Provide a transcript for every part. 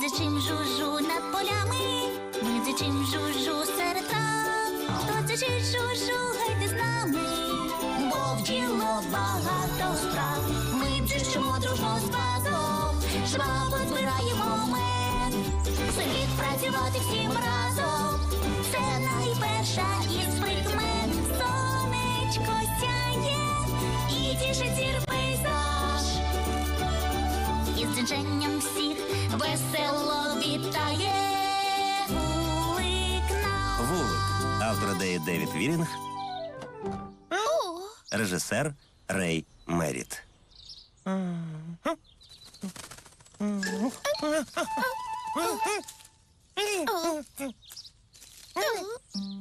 дзичим жужу над полями, ми дзичим жужу серед трав. Хто дзичить жужу, гайте з нами, бо в діло багато справ. Ми дзичимо дружно з базом, швабо збираємо мед. Слід працювати всім разом. Ідеї Девід Вірінг, режисер Рей Меріт.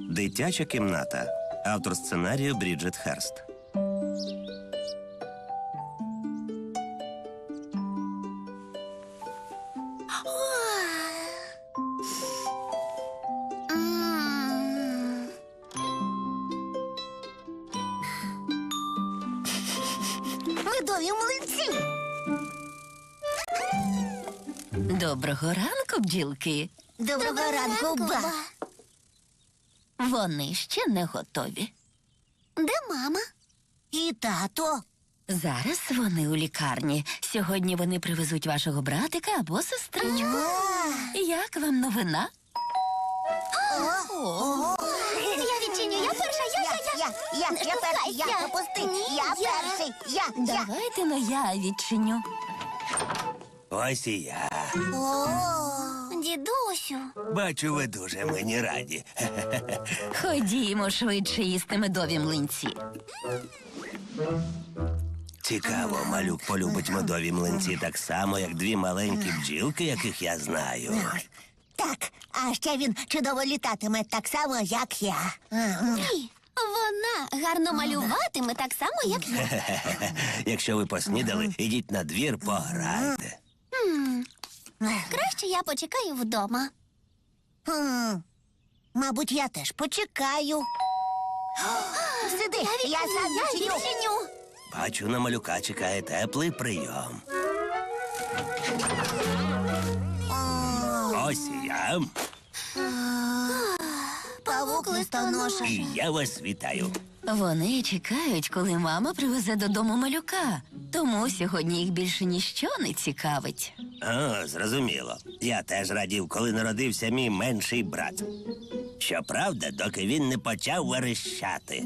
Дитяча кімната. Автор сценарію Бріджит Херст. Бджілки. Доброго ранку, ба. Вони ще не готові. Де мама? І тато. Зараз вони у лікарні. Сьогодні вони привезуть вашого братика або сестричку. Як вам новина? Я відчиню, я перша, я, я, я. я, я, Не я перший, я, штовхайся. пропусти, Ні, я я. перший, я, я. Давайте но я відчиню. Ось і я. Дідусю. Бачу, ви дуже мені раді. Ходімо швидше їсти медові млинці. Цікаво, малюк полюбить медові млинці так само, як дві маленькі бджілки, яких я знаю. Так, а ще він чудово літатиме так само, як я. Ні, вона гарно малюватиме так само, як я. Якщо ви поснідали, ідіть на двір, пограйте. Краще я почекаю вдома. Хм. Мабуть, я теж почекаю. Сиди, я, сам відчиню. відчиню. Бачу, на малюка чекає теплий прийом. Ось і я, Павук листоноша. і я вас вітаю. Вони чекають, коли мама привезе додому малюка. Тому сьогодні їх більше ніщо не цікавить. А, зрозуміло. Я теж радів, коли народився мій менший брат. Щоправда, доки він не почав верещати.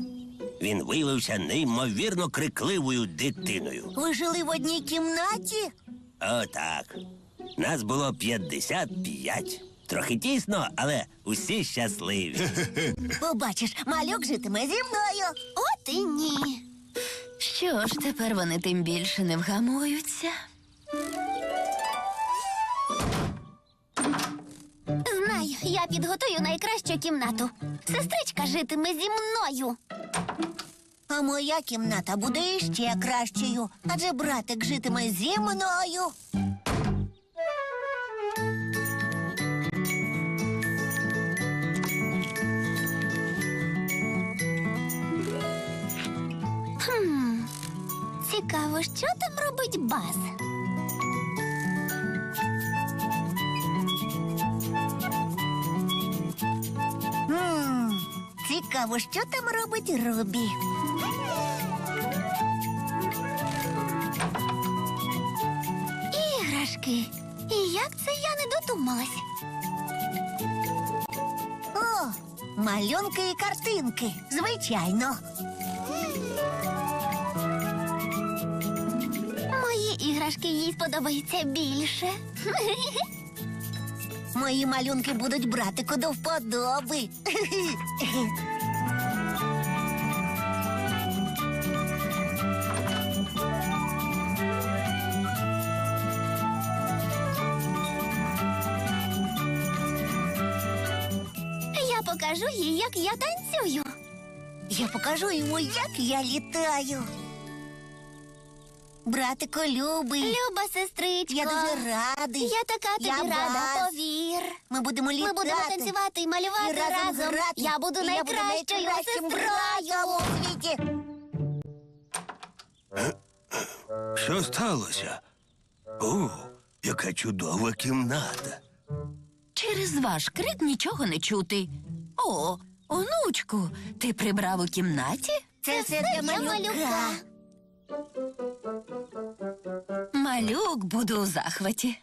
Він виявився неймовірно крикливою дитиною. Ви жили в одній кімнаті? Отак. Нас було 55. Трохи тісно, але усі щасливі. Побачиш, малюк житиме зі мною. От і ні. Що ж, тепер вони тим більше не вгамуються. Я підготую найкращу кімнату. Сестричка житиме зі мною. А моя кімната буде іще кращою, адже братик житиме зі мною. Хм. Цікаво, що там робить бас. Цікаво, що там робить Рубі. Іграшки. І як це я не додумалась? О, малюнки і картинки. Звичайно. Мої іграшки їй сподобаються більше. Мої малюнки будуть братику до вподоби. покажу їй, як я танцюю. Я покажу йому, як я літаю. Братику любий, Люба сестричко. я дуже радий. Я така тобі Я рада, вас. повір. Ми будемо літати. Ми будемо танцювати і малювати і разом, разом. грати. Я буду І найкращою найкращим сестрою. у світі. Що сталося? О, Яка чудова кімната. Через ваш крик нічого не чути. О, онучку, ти прибрав у кімнаті? Це все для малюка. Малюк буде у захваті.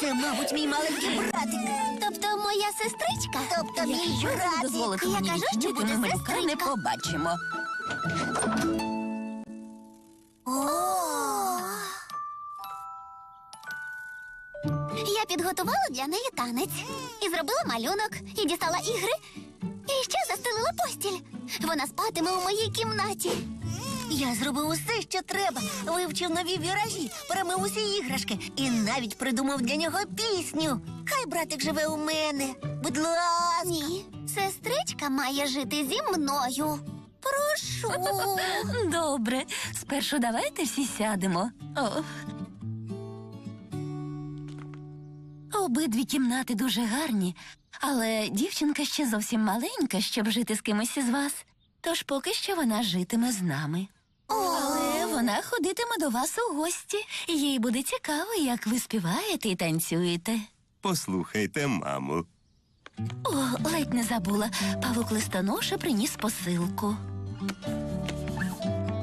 Це, мабуть, мій маленький братик. Тобто моя сестричка? Тобто мій братик. Я кажу, що буде малюка не сестричка. побачимо. Підготувала для неї танець і зробила малюнок, і дістала ігри, і ще застелила постіль. Вона спатиме у моїй кімнаті. Я зробив усе, що треба. Вивчив нові віражі, перемив усі іграшки і навіть придумав для нього пісню. Хай братик живе у мене. Будь ласка. Ні, сестричка має жити зі мною. Прошу. Добре, спершу давайте всі сядемо. О. Обидві кімнати дуже гарні, але дівчинка ще зовсім маленька, щоб жити з кимось із вас. Тож поки що вона житиме з нами. Але вона ходитиме до вас у гості, і їй буде цікаво, як ви співаєте і танцюєте. Послухайте, маму. О, ледь не забула. Павук листоноша приніс посилку.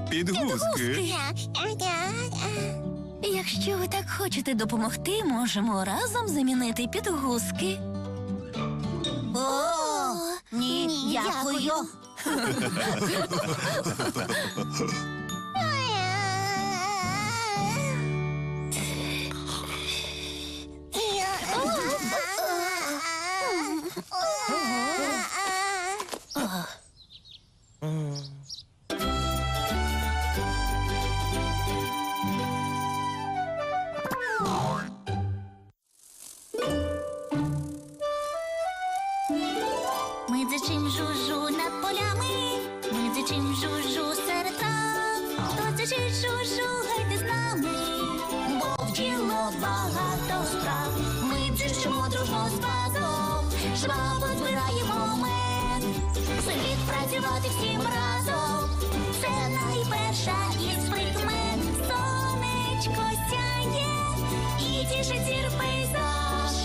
Підгузки. Якщо ви так хочете допомогти, можемо разом замінити підгузки. О, ні, дякую. Ми дзичим жужу над полями, ми дзичим жужу серед трав. Хто дзичить жужу, гайте з нами, бо в діло багато справ. Ми дзичимо дружно з базом, швабо збираємо мед. Слід працювати всім разом, це найперша із прикмет. Сонечко сяє і тішить зір пейзаж.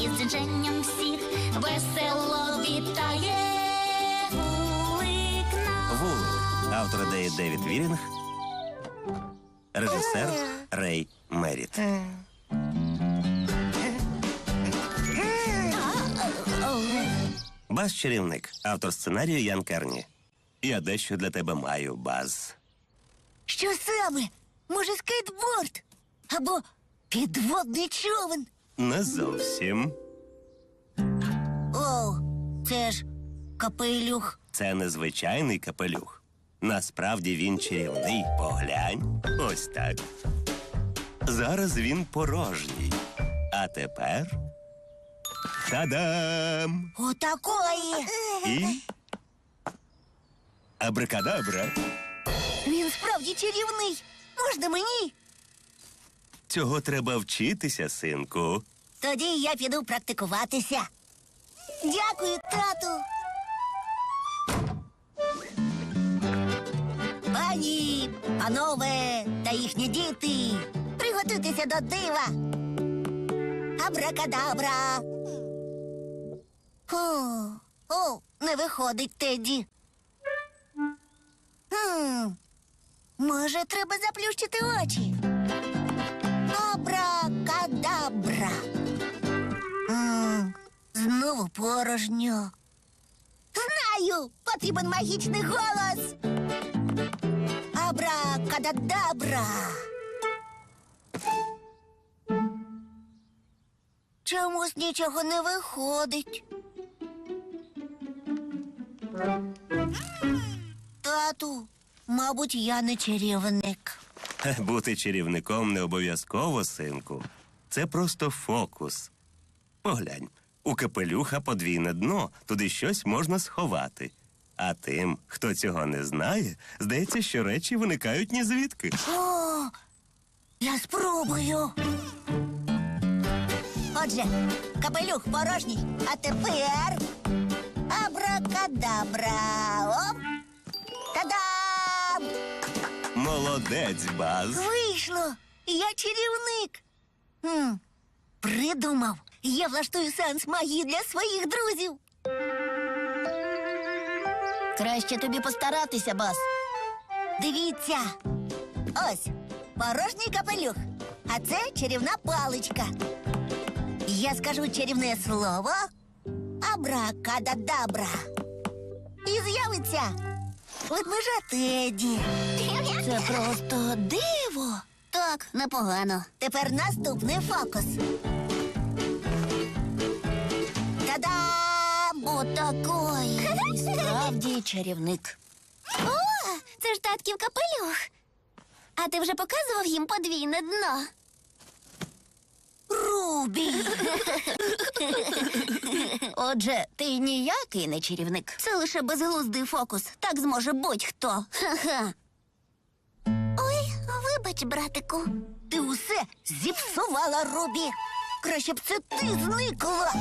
Із дзиженням всіх весело Автор ідеї Девід Вірінг. Режисер Рей Меріт. Баз чарівник. Автор сценарію Ян Керні. Я дещо для тебе маю, Баз. Що саме? Може, скейтборд? Або підводний човен? Не зовсім. О, це ж капелюх. Це незвичайний капелюх. Насправді він чарівний. Поглянь. Ось так. Зараз він порожній. А тепер. Та-дам! Отакої. І. Абракадабра. Він справді чарівний. Можна мені? Цього треба вчитися, синку. Тоді я піду практикуватися. Дякую, тату. Панове та їхні діти. Приготуйтеся до дива. Абракадабра. О, о, не виходить, Тедді. Хм, може, треба заплющити очі. Абракадабра. Знову порожньо. Знаю, потрібен магічний голос. Абракадабра. Чомусь нічого не виходить. Тату, мабуть, я не чарівник. Бути чарівником не обов'язково, синку. Це просто фокус. Поглянь, у капелюха подвійне дно, туди щось можна сховати. А тим, хто цього не знає, здається, що речі виникають ні звідки. О, я спробую. Отже, капелюх порожній, а тепер абракадабра. Оп. Та-дам! Молодець! Баз. Вийшло! Я чарівник. Хм, придумав. Я влаштую сеанс магії для своїх друзів. Краще тобі постаратися, бас. Дивіться. Ось порожній капелюх. А це чарівна паличка. Я скажу чарівне слово абракададабра. І з'явиться ведмежа Теді. Це просто диво. Так, непогано. Тепер наступний фокус. Та-дам! Отакої. Справді чарівник. О, це ж татків капелюх. А ти вже показував їм подвійне дно. Рубі. Отже, ти ніякий не чарівник. Це лише безглуздий фокус. Так зможе будь-хто. Ха-ха. Ой, вибач, братику. Ти усе зіпсувала, Рубі. Краще б це ти зникла.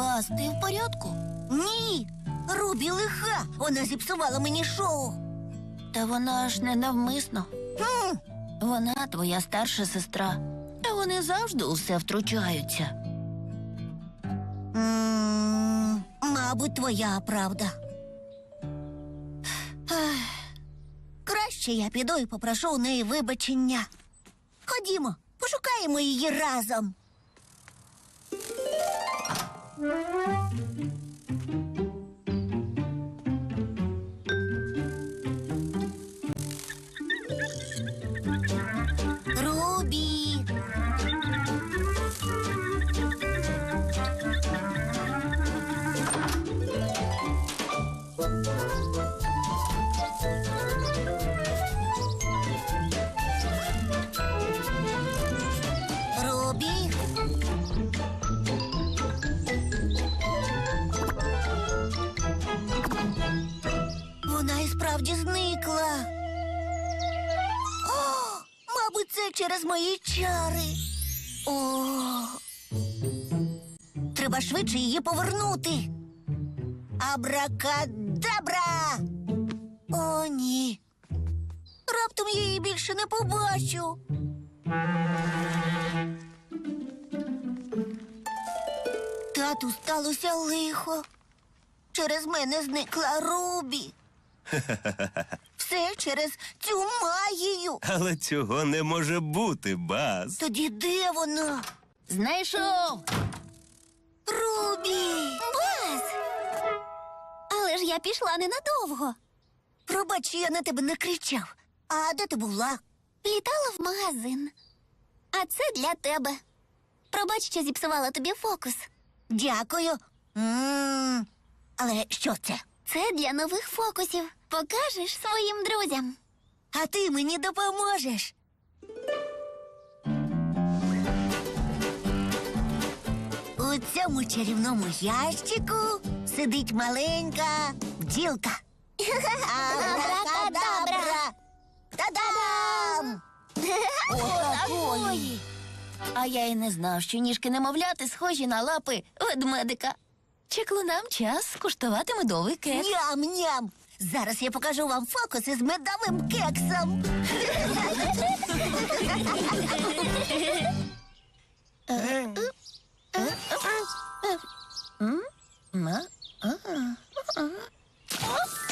Бас, ти в порядку? Ні. Рубі лиха. Вона зіпсувала мені шоу. Та вона ж не навмисно. Хм. Вона твоя старша сестра. Та вони завжди усе втручаються. М, Мабуть, твоя правда. Краще я піду і попрошу у неї вибачення. Ходімо, пошукаємо її разом. Рубі. Треба швидше її повернути. Абракадабра. О, ні. Раптом я її більше не побачу. Тату сталося лихо. Через мене зникла Рубі. Все через цю магію. Але цього не може бути, Баз. Тоді де вона? Знайшов! Рубі! Бас! Але ж я пішла ненадовго. Пробач, я на тебе не кричав. А де ти була? Літала в магазин. А це для тебе. Пробач, що зіпсувала тобі фокус. Дякую. м Але що це? Це для нових фокусів. Покажеш своїм друзям. А ти мені допоможеш. У цьому чарівному ящику сидить маленька бджілка. Абракадабра! Та-дам! Отакої. А я й не знав, що ніжки немовляти схожі на лапи ведмедика. Чеклунам час скуштувати медовий кек. Ням-ням! Зараз я покажу вам фокус із медовим кексом. Hã? Hã? Hã? Hã?